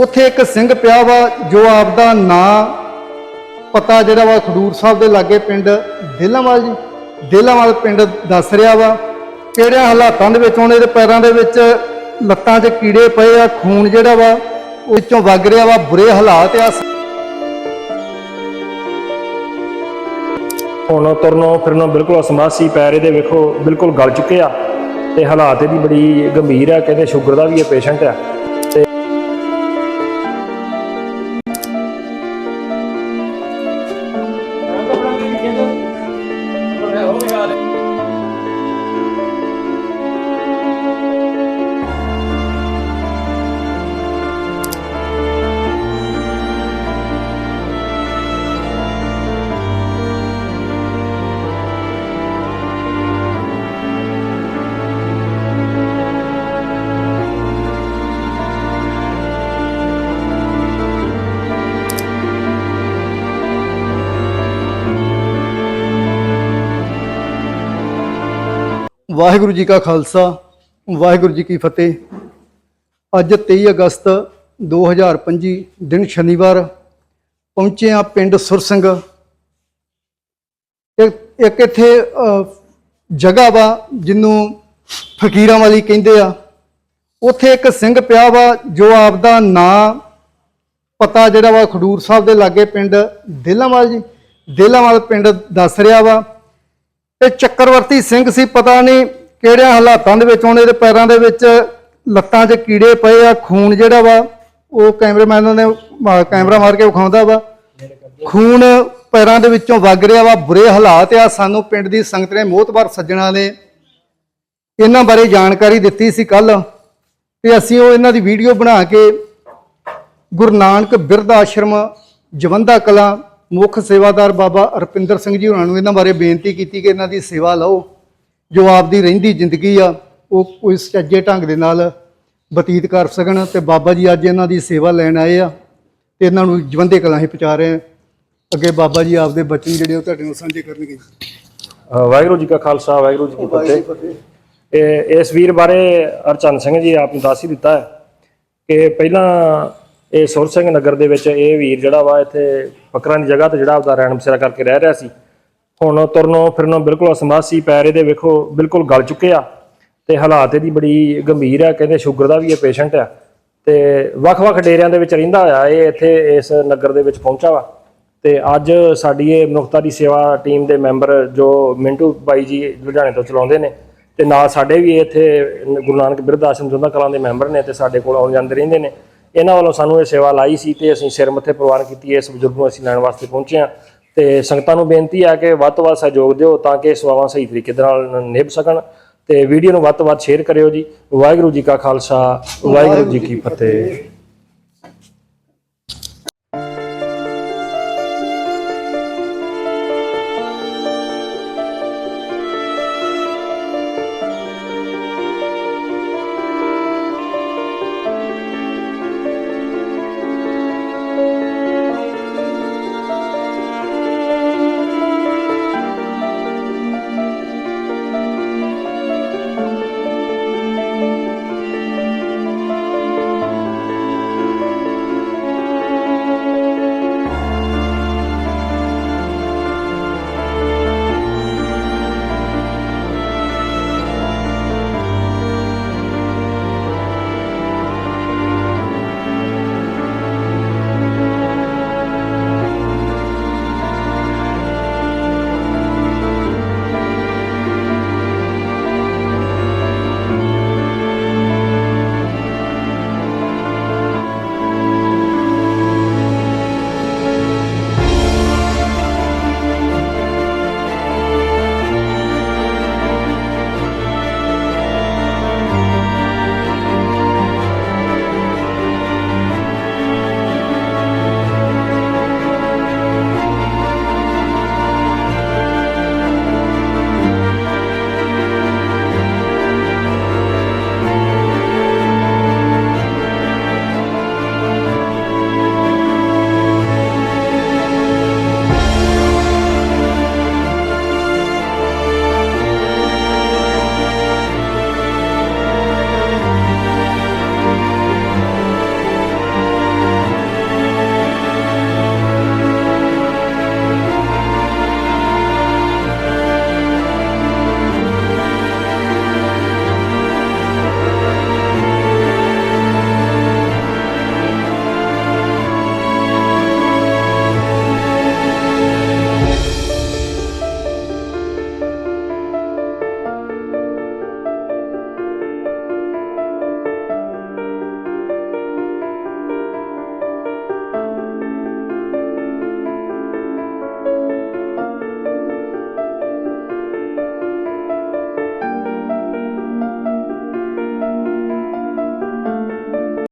ਉੱਥੇ ਇੱਕ ਸਿੰਘ ਪਿਆ ਵਾ, ਜੋ ਆਪਦਾ ਨਾਂ ਪਤਾ ਜਿਹੜਾ ਵਾ ਖਡੂਰ ਸਾਹਿਬ ਦੇ ਲਾਗੇ ਪਿੰਡ ਦੇਲਾਂਵਾਲ ਜੀ। ਦੇਲਾਂਵਾਲ ਪਿੰਡ ਦੱਸ ਰਿਹਾ ਵਾ, ਕਿਹੜਿਆਂ ਹਾਲਾਤਾਂ ਦੇ ਵਿੱਚ ਉਹਨੇ ਦੇ ਪੈਰਾਂ ਦੇ ਵਿੱਚ ਲੱਤਾਂ 'ਚ ਕੀੜੇ ਪਏ ਆ, ਖੂਨ ਜਿਹੜਾ ਵਾ ਉਹ ਵਿੱਚੋਂ ਵਗ ਰਿਹਾ ਵਾ, ਬੁਰੇ ਹਾਲਾਤ ਆ। ਹੁਣ ਤੁਰਨੋਂ ਫਿਰਨੋਂ ਬਿਲਕੁਲ ਅਸਮਰਥ ਸੀ, ਪੈਰ ਇਹਦੇ ਵੇਖੋ ਬਿਲਕੁਲ ਗਲ ਚੁੱਕੇ ਆ, ਤੇ ਹਾਲਾਤ ਇਹਦੀ ਬੜੀ ਗੰਭੀਰ ਆ, ਕਹਿੰਦੇ ਸ਼ੂਗਰ ਦਾ ਵੀ ਇਹ ਪੇਸ਼ੈਂਟ ਆ। ਵਾਹਿਗੁਰੂ ਜੀ ਕਾ ਖਾਲਸਾ, ਵਾਹਿਗੁਰੂ ਜੀ ਕੀ ਫਤਿਹ। ਅੱਜ 23 ਅਗਸਤ 2025 ਦਿਨ ਸ਼ਨੀਵਾਰ, ਪਹੁੰਚੇ ਆ ਪਿੰਡ ਸੁਰ ਸਿੰਘ ਇੱਕ ਇੱਥੇ ਜਗ੍ਹਾ ਵਾ ਜਿਹਨੂੰ ਫਕੀਰਾਂ ਵਾਲੀ ਕਹਿੰਦੇ ਆ। ਉੱਥੇ ਇੱਕ ਸਿੰਘ ਪਿਆ ਵਾ ਜੋ ਆਪਦਾ ਨਾਂ, ਪਤਾ ਜਿਹੜਾ ਵਾ ਖਡੂਰ ਸਾਹਿਬ ਦੇ ਲਾਗੇ ਪਿੰਡ ਦੇਲਾਂਵਾਲ ਜੀ, ਦੇਲਾਂਵਾਲ ਪਿੰਡ ਦੱਸ ਰਿਹਾ ਵਾ। ਇਹ ਚੱਕਰਵਰਤੀ ਸਿੰਘ ਸੀ, ਪਤਾ ਨਹੀਂ ਕਿਹੜਿਆਂ ਹਾਲਾਤਾਂ ਦੇ ਵਿੱਚ ਉਹਨੇ ਦੇ ਪੈਰਾਂ ਦੇ ਵਿੱਚ ਲੱਤਾਂ 'ਚ ਕੀੜੇ ਪਏ ਆ, ਖੂਨ ਜਿਹੜਾ ਵਾ, ਉਹ ਕੈਮਰਾਮੈਨ ਨੇ ਕੈਮਰਾ ਮਾਰ ਕੇ ਵਿਖਾਉਂਦਾ ਵਾ। ਖੂਨ ਪੈਰਾਂ ਦੇ ਵਿੱਚੋਂ ਵਗ ਰਿਹਾ ਵਾ, ਬੁਰੇ ਹਾਲਾਤ ਆ। ਸਾਨੂੰ ਪਿੰਡ ਦੀ ਸੰਗਤ ਨੇ ਮੋਹਤਬਰ ਸੱਜਣਾ ਨੇ ਇਹਨਾਂ ਬਾਰੇ ਜਾਣਕਾਰੀ ਦਿੱਤੀ ਸੀ ਕੱਲ ਤੇ ਅਸੀਂ ਉਹ ਇਹਨਾਂ ਦੀ ਵੀਡੀਓ ਬਣਾ ਕੇ ਗੁਰੂ ਨਾਨਕ ਬਿਰਧ ਆਸ਼ਰਮ ਜਵੰਦਾ ਕਲਾਂ ਮੁੱਖ ਸੇਵਾਦਾਰ ਬਾਬਾ ਅਰਪਿੰਦਰ ਸਿੰਘ ਜੀ ਹੋਰਾਂ ਨੂੰ ਇਹਨਾਂ ਬਾਰੇ ਬੇਨਤੀ ਕੀਤੀ ਕਿ ਇਹਨਾਂ ਦੀ ਸੇਵਾ ਲਓ। ਜੋ ਆਪਦੀ ਰਹਿੰਦੀ ਜ਼ਿੰਦਗੀ ਆ ਉਹ ਕੋਈ ਸੱਜੇ ਢੰਗ ਦੇ ਨਾਲ ਬਤੀਤ ਕਰ ਸਕਣ ਤੇ ਬਾਬਾ ਜੀ ਅੱਜ ਇਹਨਾਂ ਦੀ ਸੇਵਾ ਲੈਣ ਆਏ ਆ ਤੇ ਇਹਨਾਂ ਨੂੰ ਜਵੰਦੇ ਕਲਾਂ ਹੀ ਪਹੁੰਚਾ ਰਹੇ ਆ। ਅੱਗੇ ਬਾਬਾ ਜੀ ਆਪਦੇ ਬਚਨ ਜਿਹੜੇ ਉਹ ਤੁਹਾਡੇ ਨਾਲ ਸਾਂਝੇ ਕਰਨਗੇ ਵਾਹਿਗੁਰੂ ਜੀ ਕਾ ਖਾਲਸਾ ਵਾਹਿਗੁਰੂ ਜੀ ਕੀ ਫਤਿਹ। ਇਹ ਇਸ ਵੀਰ ਬਾਰੇ ਅਰਚਨ ਸਿੰਘ ਜੀ ਆਪ ਨੂੰ ਦੱਸ ਹੀ ਦਿੱਤਾ ਹੈ ਕਿ ਪਹਿਲਾਂ ਇਹ ਸੁਰ ਸਿੰਘ ਨਗਰ ਦੇ ਵਿੱਚ ਇਹ ਵੀਰ ਜਿਹੜਾ ਵਾ ਇੱਥੇ ਫਕਰਾਂ ਦੀ ਜਗ੍ਹਾ ਤੇ ਜਿਹੜਾ ਆਪਦਾ ਰਹਿਣ ਬਸੇਰਾ ਕਰਕੇ ਰਹਿ ਰਿਹਾ ਸੀ। ਹੁਣ ਤੁਰਨੋਂ ਫਿਰਨੋਂ ਬਿਲਕੁਲ ਅਸਮਰਥ ਸੀ ਪੈਰ ਇਹਦੇ ਵੇਖੋ ਬਿਲਕੁਲ ਗਲ ਚੁੱਕੇ ਆ ਤੇ ਹਾਲਾਤ ਇਹਦੀ ਬੜੀ ਗੰਭੀਰ ਆ, ਕਹਿੰਦੇ ਸ਼ੂਗਰ ਦਾ ਵੀ ਇਹ ਪੇਸ਼ੈਂਟ ਆ ਤੇ ਵੱਖ-ਵੱਖ ਡੇਰਿਆਂ ਦੇ ਵਿੱਚ ਰਹਿੰਦਾ ਹੋਇਆ ਇਹ ਇੱਥੇ ਇਸ ਨਗਰ ਦੇ ਵਿੱਚ ਪਹੁੰਚਾ ਵਾ। ਤੇ ਅੱਜ ਸਾਡੀ ਇਹ ਮਨੁੱਖਤਾ ਦੀ ਸੇਵਾ ਟੀਮ ਦੇ ਮੈਂਬਰ ਜੋ ਮਿੰਟੂ ਬਾਈ ਜੀ ਲੁਧਿਆਣੇ ਤੋਂ ਚਲਾਉਂਦੇ ਨੇ ਤੇ ਨਾਲ ਸਾਡੇ ਵੀ ਇੱਥੇ ਗੁਰੂ ਨਾਨਕ ਬਿਰਧ ਆਸ਼ਰਮ ਜੁੰਦਾ ਕਲਾਂ ਦੇ ਮੈਂਬਰ ਨੇ ਤੇ ਸਾਡੇ ਕੋਲ ਆਉਣ ਜਾਂਦੇ ਰਹਿੰਦੇ ਨੇ। ਇਹਨਾਂ ਵੱਲੋਂ ਸਾਨੂੰ ਇਹ ਸੇਵਾ ਲਾਈ ਸੀ ਤੇ ਅਸੀਂ ਸਿਰ ਮੱਥੇ ਪ੍ਰਵਾਨ ਕੀਤੀ ਹੈ ਇਸ ਬਜ਼ੁਰਗ ਨੂੰ ਅਸੀਂ ਲੈਣ ਵਾਸਤੇ ਪਹੁੰਚੇ ਹਾਂ। ਤੇ ਸੰਗਤਾਂ ਨੂੰ ਬੇਨਤੀ ਆ ਕਿ ਵੱਧ ਤੋਂ ਵੱਧ ਸਹਿਯੋਗ ਦਿਓ ਤਾਂ ਕਿ ਸੇਵਾਵਾਂ ਸਹੀ ਤਰੀਕੇ ਦੇ ਨਾਲ ਨਿਭ ਸਕਣ। ਤੇ ਵੀਡੀਓ ਨੂੰ ਵੱਧ ਤੋਂ ਵੱਧ ਸ਼ੇਅਰ ਕਰਿਓ ਜੀ। ਵਾਹਿਗੁਰੂ ਜੀ ਕਾ ਖਾਲਸਾ, ਵਾਹਿਗੁਰੂ ਜੀ ਕੀ ਫਤਿਹ।